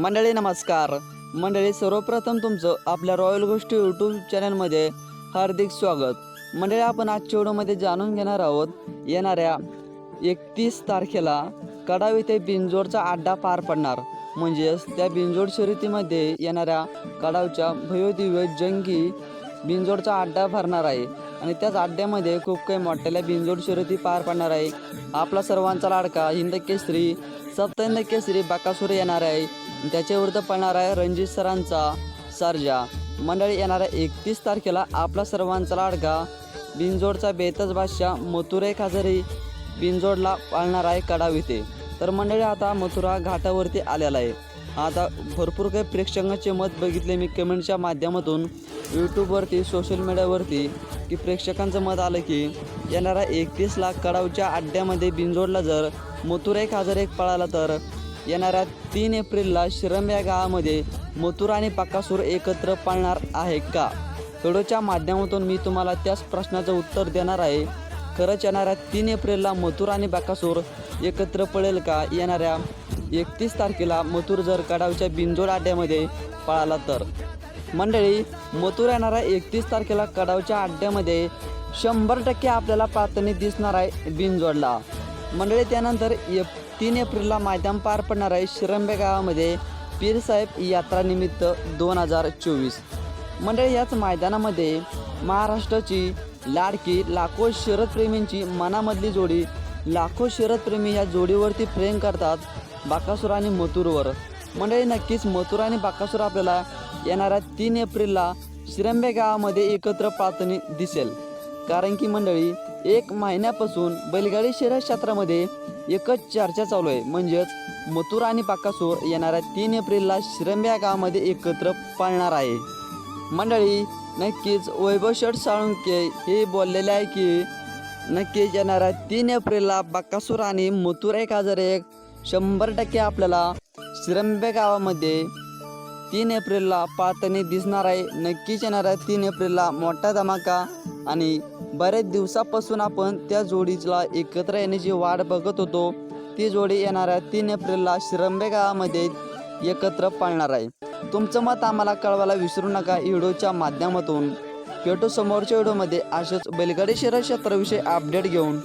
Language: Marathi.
मंडळी नमस्कार. मंडळी सर्वप्रथम तुमचं आपल्या रॉयल गोष्टी यूट्यूब चॅनलमध्ये हार्दिक स्वागत. मंडळी आपण आजच्या व्हिडिओमध्ये जाणून घेणार आहोत येणाऱ्या एकतीस तारखेला कडाव येथे बिंजोडचा अड्डा पार पडणार. म्हणजेच त्या बिंजोड शर्यतीमध्ये येणाऱ्या कडावच्या भयोदिव्य जंगी बिंजोडचा अड्डा भरणार आहे. आणि त्याच अड्ड्यामध्ये खूप काही मोठ्याल्या बिंजोड शर्यती पार पडणार आहे. आपला सर्वांचा लाडका हिंद केसरी सप्तहिंद केसरी बाकासुर येणार आहे. त्याच्या विरुद्ध पळणार आहे रणजित सरांचा सर्जा. मंडळी येणाऱ्या एकतीस तारखेला आपला सर्वांचा लाडका बिंजोडचा बेतच बादशाह मथुरे खाजरी बिंजोडला पाळणार आहे कडाव इथे तर मंडळी आता मथुरा घाटावरती आलेला आहे. आता भरपूर काही प्रेक्षकांचे मत बघितले मी कमेंटच्या माध्यमातून. यूट्यूबवरती सोशल मीडियावरती की प्रेक्षकांचं मत आलं की येणाऱ्या एकतीस लाख कडावच्या अड्ड्यामध्ये बिंजोडला जर मथुरा एक हजार एक पळाला तर येणाऱ्या तीन एप्रिलला श्रम या गावामध्ये मथुरा आणि पाकासूर एकत्र पाळणार आहे का? व्हिडिओच्या माध्यमातून मी तुम्हाला त्याच प्रश्नाचं उत्तर देणार आहे. खरंच येणाऱ्या तीन एप्रिलला मथुर आणि बाकासूर एकत्र पळेल का? येणाऱ्या एकतीस तारखेला मथुर जर कडावच्या बिंजोड अड्ड्यामध्ये पळाला तर? मंडळी मथुर येणाऱ्या एकतीस तारखेला कडावच्या अड्ड्यामध्ये शंभर टक्के आपल्याला प्राथमिक दिसणार आहे बिंजोडला मंडळी त्यानंतर एप तीन एप्रिलला मैदान पार पडणार आहे शिरंबे गावामध्ये पीरसाहेब यात्रानिमित्त दोन हजार चोवीस. मंडळी याच मैदानामध्ये महाराष्ट्राची लाडकी लाखो शरदप्रेमींची मनामधली जोडी लाखो शरदप्रेमी या जोडीवरती प्रेम करतात बाकासूर आणि मथुरवर. मंडळी नक्कीच मथुर आणि बाकासूर आपल्याला येणाऱ्या तीन एप्रिलला शिरंबे गावामध्ये एकत्र पाहताना दिसेल. कारण की मंडळी एक महिन्यापासून बैलगाडी शहर क्षेत्रामध्ये एकच चर्चा चालू आहे. म्हणजेच मथुर आणि पाकासूर येणाऱ्या तीन एप्रिलला शिरंब्या गावामध्ये एकत्र पाळणार आहे. मंडळी नक्कीच वैभव शट साळुंके हे बोललेले आहे की नक्कीच येणाऱ्या तीन एप्रिलला बाकासूर आणि मथुरा एक हजार एक शंभर टक्के आपल्याला श्रंबे गावामध्ये तीन एप्रिलला पाळताना दिसणार आहे. नक्कीच येणाऱ्या तीन एप्रिलला मोठा धमाका आणि बरेच दिवसापासून आपण त्या जोडीला एकत्र येण्याची वाट बघत होतो. ती जोडी येणाऱ्या तीन एप्रिलला शिरंबे गावामध्ये एकत्र पाळणार आहे. तुमचं मत आम्हाला कळवायला विसरू नका व्हिडिओच्या माध्यमातून. भेटू समोरच्या व्हिडिओमध्ये. असेच बैलगाडी शहर क्षेत्राविषयी अपडेट घेऊन.